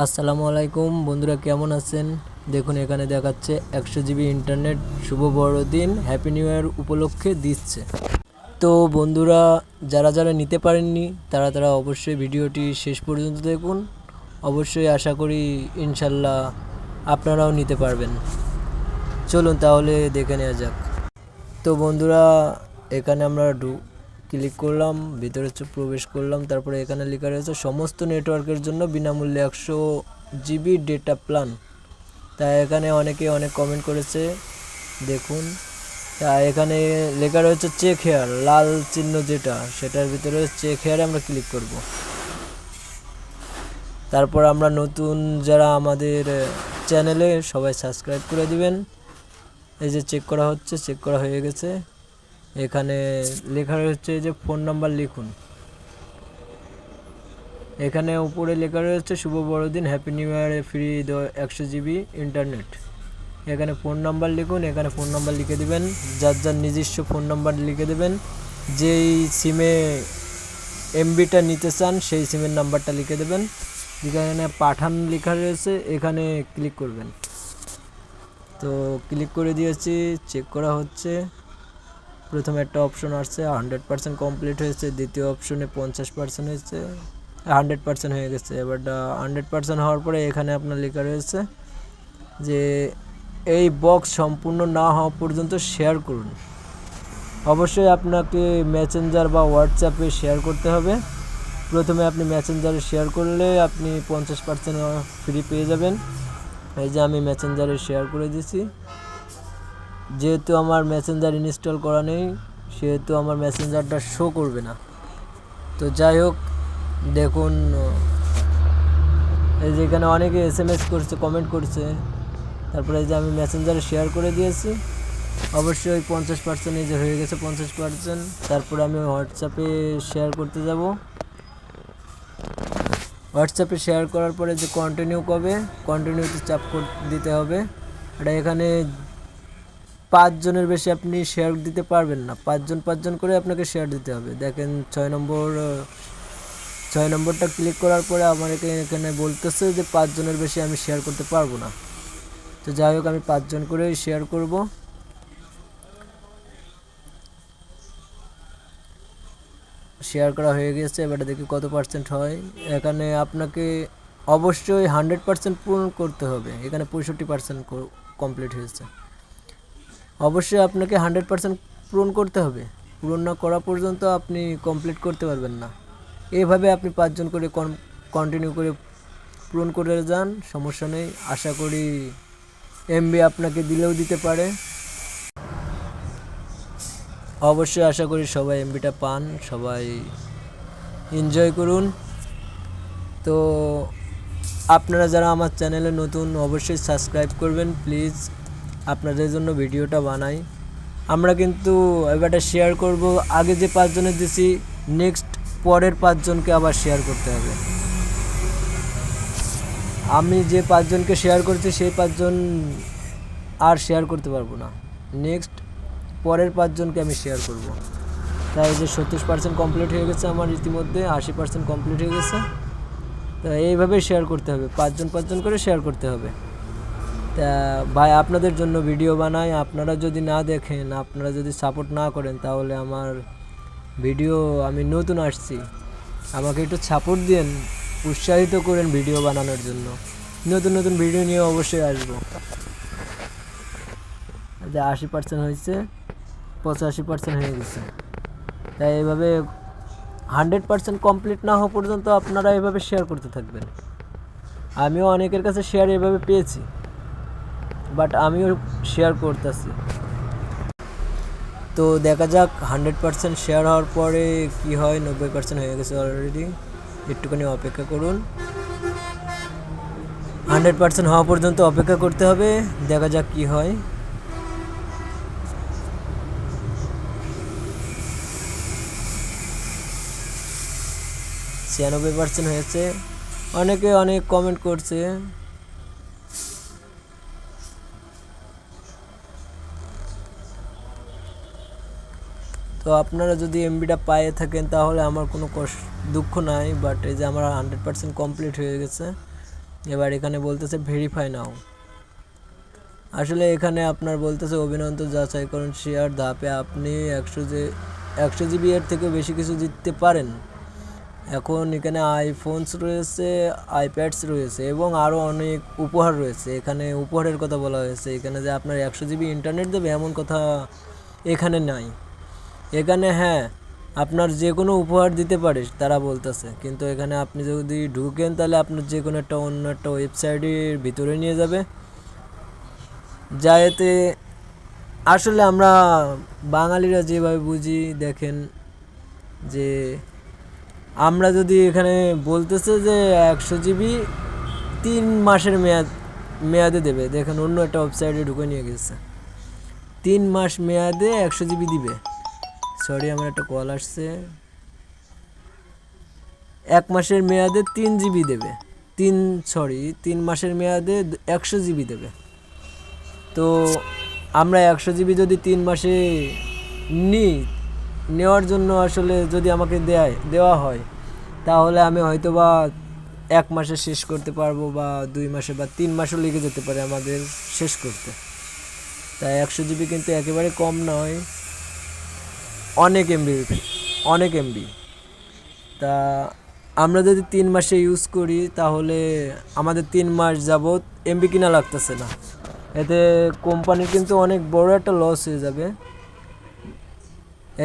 আসসালামু আলাইকুম। বন্ধুরা, কেমন আছেন? দেখুন, এখানে দেখাচ্ছে একশো জিবি ইন্টারনেট, শুভ বড়দিন, হ্যাপি নিউ ইয়ার উপলক্ষে দিচ্ছে। তো বন্ধুরা, যারা যারা নিতে পারেননি, তারা তারা অবশ্যই ভিডিওটি শেষ পর্যন্ত দেখুন। অবশ্যই আশা করি, ইনশাল্লাহ আপনারাও নিতে পারবেন। চলুন তাহলে দেখে নেওয়া যাক। তো বন্ধুরা, এখানে আমরা ক্লিক করলাম, ভিতরে হচ্ছে প্রবেশ করলাম, তারপরে এখানে লেখা রয়েছে, সমস্ত নেটওয়ার্কের জন্য বিনামূল্যে একশো জিবি ডেটা প্ল্যান তাই এখানে অনেকে অনেক কমেন্ট করেছে, দেখুন। তা এখানে লেখা রয়েছে চেক হেয়ার লাল চিহ্ন যেটা, সেটার ভিতরে চেক হেয়ারে আমরা ক্লিক করব। তারপর আমরা নতুন যারা আমাদের চ্যানেলে সবাই সাবস্ক্রাইব করে দিবেন। এই যে চেক করা হচ্ছে চেক করা হয়ে গেছে। এখানে লেখা রয়েছে যে ফোন নাম্বার লিখুন। এখানে উপরে লেখা রয়েছে, শুভ বড়দিন হ্যাপি নিউ ইয়ারে ফ্রি একশো জিবি ইন্টারনেট এখানে ফোন নাম্বার লিখুন, এখানে ফোন নাম্বার লিখে দেবেন। যার যার নিজস্ব ফোন নাম্বার লিখে দেবেন। যেই সিমে এমবিটা নিতে চান, সেই সিমের নাম্বারটা লিখে দেবেন। যেখানে পাঠান লেখা রয়েছে, এখানে ক্লিক করবেন। তো ক্লিক করে দিয়েছি, চেক করা হচ্ছে। প্রথমে একটা অপশন আসছে হান্ড্রেড পার্সেন্ট কমপ্লিট হয়েছে, দ্বিতীয় অপশনে পঞ্চাশ পার্সেন্ট হয়েছে হান্ড্রেড পার্সেন্ট হয়ে গেছে। এবার হান্ড্রেড পার্সেন্ট হওয়ার পরে এখানে আপনার লেখা রয়েছে যে, এই বক্স সম্পূর্ণ না হওয়া পর্যন্ত শেয়ার করুন। অবশ্যই আপনাকে মেসেঞ্জার বা হোয়াটসঅ্যাপে শেয়ার করতে হবে। প্রথমে আপনি মেসেঞ্জারে শেয়ার করলে আপনি পঞ্চাশ পার্সেন্ট ফ্রি পেয়ে যাবেন। এই যে আমি মেসেঞ্জারে শেয়ার করে দিছি যেহেতু আমার মেসেঞ্জার ইনস্টল করা নেই, সেহেতু আমার মেসেঞ্জারটা শো করবে না। তো যাই হোক, দেখুন, এই যে এখানে অনেকে এস এম এস করছে কমেন্ট করছে। তারপরে এই যে আমি মেসেঞ্জারে শেয়ার করে দিয়েছি। অবশ্যই পঞ্চাশ পার্সেন্ট এই যে হয়ে গেছে পঞ্চাশ পার্সেন্ট তারপরে আমি হোয়াটসঅ্যাপে শেয়ার করতে যাব। হোয়াটসঅ্যাপে শেয়ার করার পরে যে কন্টিনিউ কবে কন্টিনিউতে চাপ দিতে হবে। এটা এখানে পাঁচজনের বেশি আপনি শেয়ার দিতে পারবেন না। পাঁচজন পাঁচজন করে আপনাকে শেয়ার দিতে হবে। দেখেন ছয় নম্বর, ছয় নম্বরটা ক্লিক করার পরে আমার এখানে বলতেছে যে পাঁচজনের বেশি আমি শেয়ার করতে পারব না। তো যাই হোক, আমি পাঁচজন করেই শেয়ার করব। শেয়ার করা হয়ে গেছে, এবারে দেখি কত পার্সেন্ট হয়। এখানে আপনাকে অবশ্যই হান্ড্রেড পার্সেন্ট পূরণ করতে হবে। এখানে পঁয়ষট্টি পার্সেন্ট কমপ্লিট হয়েছে। অবশ্যই আপনাকে হান্ড্রেড পার্সেন্ট পূরণ করতে হবে। পূরণ না করা পর্যন্ত আপনি কমপ্লিট করতে পারবেন না। এইভাবে আপনি পাঁচজন করে কন্টিনিউ করে পূরণ করে যান, সমস্যা নেই। আশা করি এমবি আপনাকে দিলেও দিতে পারে। অবশ্যই আশা করি সবাই এমবিটা পান, সবাই এনজয় করুন। তো আপনারা যারা আমার চ্যানেলে নতুন, অবশ্যই সাবস্ক্রাইব করবেন প্লিজ আপনাদের জন্য ভিডিওটা বানাই। আমরা কিন্তু এবারটা শেয়ার করব। আগে যে পাঁচজনের দিছি নেক্সট পরের পাঁচজনকে আবার শেয়ার করতে হবে। আমি যে পাঁচজনকে শেয়ার করছি, সেই পাঁচজন আর শেয়ার করতে পারব না। নেক্সট পরের পাঁচজনকে আমি শেয়ার করব। তাই যে সত্তর পার্সেন্ট কমপ্লিট হয়ে গেছে আমার ইতিমধ্যে, আশি পার্সেন্ট কমপ্লিট হয়ে গেছে। তা এইভাবে শেয়ার করতে হবে। পাঁচজন পাঁচজন করে শেয়ার করতে হবে। তা ভাই আপনাদের জন্য ভিডিও বানাই। আপনারা যদি না দেখেন, আপনারা যদি সাপোর্ট না করেন, তাহলে আমার ভিডিও আমি নতুন আসছি। আমাকে একটু সাপোর্ট দিন উৎসাহিত করেন ভিডিও বানানোর জন্য। নতুন নতুন ভিডিও নিয়ে অবশ্যই আসব। যে আশি পার্সেন্ট হয়েছে, পঁচাশি পার্সেন্ট হয়ে গেছে। তাই এইভাবে হান্ড্রেড পার্সেন্ট কমপ্লিট না হওয়া পর্যন্ত আপনারা এভাবে শেয়ার করতে থাকবেন। আমিও অনেকের কাছে শেয়ার এভাবে পেয়েছি। বাট আমিও শেয়ার করতেছি। তো দেখা যাক হান্ড্রেড পার্সেন্ট শেয়ার হওয়ার পরে কি হয়, নব্বই পার্সেন্ট হয়ে গেছে অলরেডি একটুখানি অপেক্ষা করুন। হান্ড্রেড পার্সেন্ট হওয়া পর্যন্ত অপেক্ষা করতে হবে, দেখা যাক কি হয়। ছিয়ানব্বই পার্সেন্ট হয়েছে। অনেকে অনেক কমেন্ট করছে। তো আপনারা যদি এমবিটা পায়ে থাকেন, তাহলে আমার কোনো কষ্ট দুঃখ নাই বাট এই যে আমার হান্ড্রেড পার্সেন্ট কমপ্লিট হয়ে গেছে। এবার এখানে বলতেছে ভেরিফাই নাও। আসলে এখানে আপনার বলতেছে, অভিনন্দন যাচাই করুন শেয়ার ধাপে আপনি একশো যে, একশো জিবি এর থেকে বেশি কিছু জিততে পারেন। এখন এখানে আইফোনস রয়েছে আইপ্যাডস রয়েছে, এবং আরও অনেক উপহার রয়েছে। এখানে উপহারের কথা বলা হয়েছে, এখানে যে আপনার একশো জিবি ইন্টারনেট দেবে, এমন কথা এখানে নাই। এখানে হ্যাঁ আপনার যে কোনো উপহার দিতে পারিস, তারা বলতেছে। কিন্তু এখানে আপনি যদি ঢুকেন, তাহলে আপনার যে কোনো একটা অন্য একটা ওয়েবসাইটের ভিতরে নিয়ে যাবে। যা এতে আসলে আমরা বাঙালিরা যেভাবে বুঝি, দেখেন যে আমরা যদি এখানে বলতেছে যে একশো জিবি তিন মাসের মেয়াদ, মেয়াদে দেবে। দেখেন অন্য একটা ওয়েবসাইটে ঢুকে নিয়ে গেছে। তিন মাস মেয়াদে একশো জিবি দিবে। সরি আমার একটা কল আসছে। এক মাসের মেয়াদে তিন জিবি দেবে। তিন সরি তিন মাসের মেয়াদে একশো জিবি দেবে। তো আমরা একশো জিবি যদি তিন মাসে নিই নেওয়ার জন্য আসলে যদি আমাকে দেয়, দেওয়া হয়, তাহলে আমি হয়তো বা এক মাসে শেষ করতে পারব বা দুই মাসে বা তিন মাসও লেগে যেতে পারে আমাদের শেষ করতে। তাই একশো জিবি কিন্তু একেবারে কম নয়। অনেক এমবি অনেক এমবি তা আমরা যদি তিন মাসে ইউজ করি, তাহলে আমাদের তিন মাস যাবৎ এমবি কিনা লাগতেছে না। এতে কোম্পানির কিন্তু অনেক বড় একটা লস হয়ে যাবে।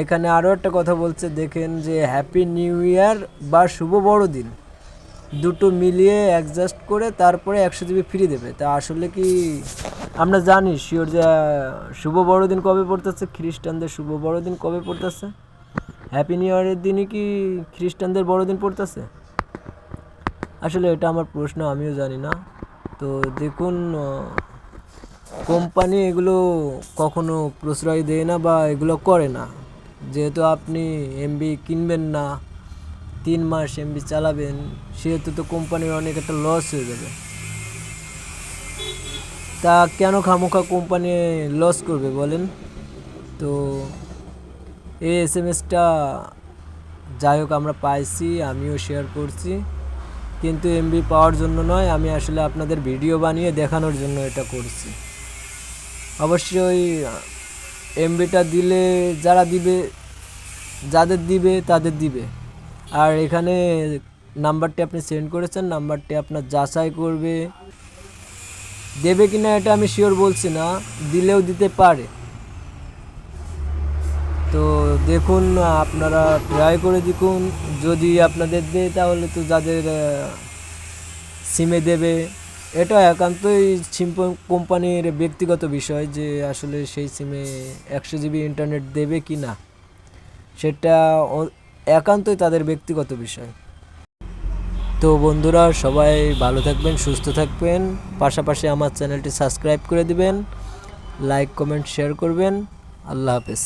এখানে আরও একটা কথা বলছে, দেখেন যে হ্যাপি নিউ ইয়ার বা শুভ বড়দিন। দুটো মিলিয়ে অ্যাডজাস্ট করে তারপরে একশো জিবি ফ্রি দেবে। তা আসলে কি আমরা জানি শিওর যে, শুভ বড়দিন কবে পড়তেছে? খ্রিস্টানদের শুভ বড়দিন কবে পড়তেছে? হ্যাপি নিউ ইয়ারের দিনই কি খ্রিস্টানদের বড়দিন পড়তেছে? আসলে এটা আমার প্রশ্ন, আমিও জানি না। তো দেখুন কোম্পানি এগুলো কখনো প্রশ্রয় দেয় না বা এগুলো করে না। যেহেতু আপনি এমবি কিনবেন না তিন মাস এমবি চালাবেন, সেহেতু তো কোম্পানির অনেক একটা লস হয়ে যাবে। তা কেন খামোখা কোম্পানি লস করবে বলেন? তো এই এস এম এসটা যাই হোক আমরা পাইছি, আমিও শেয়ার করছি। কিন্তু এমবি পাওয়ার জন্য নয়, আমি আসলে আপনাদের ভিডিও বানিয়ে দেখানোর জন্য এটা করছি। অবশ্যই এমবিটা দিলে যারা দিবে, যাদের দিবে, তাদের দিবে। আর এখানে নাম্বারটি আপনি সেন্ড করেছেন, নাম্বারটি আপনার যাচাই করবে। দেবে কিনা এটা আমি শিওর বলছি না, দিলেও দিতে পারে। তো দেখুন, আপনারা ট্রাই করে দেখুন, যদি আপনাদের দেয় তাহলে তো যাদের সিমে দেবে। এটা একান্তই সিম কোম্পানির ব্যক্তিগত বিষয় যে আসলে সেই সিমে একশো জিবি ইন্টারনেট দেবে কি না সেটা একান্তই তাদের ব্যক্তিগত বিষয়। তো বন্ধুরা, সবাই ভালো থাকবেন, সুস্থ থাকবেন। পাশাপাশি আমার চ্যানেলটি সাবস্ক্রাইব করে দিবেন, লাইক, কমেন্ট, শেয়ার করবেন। আল্লাহ হাফেজ।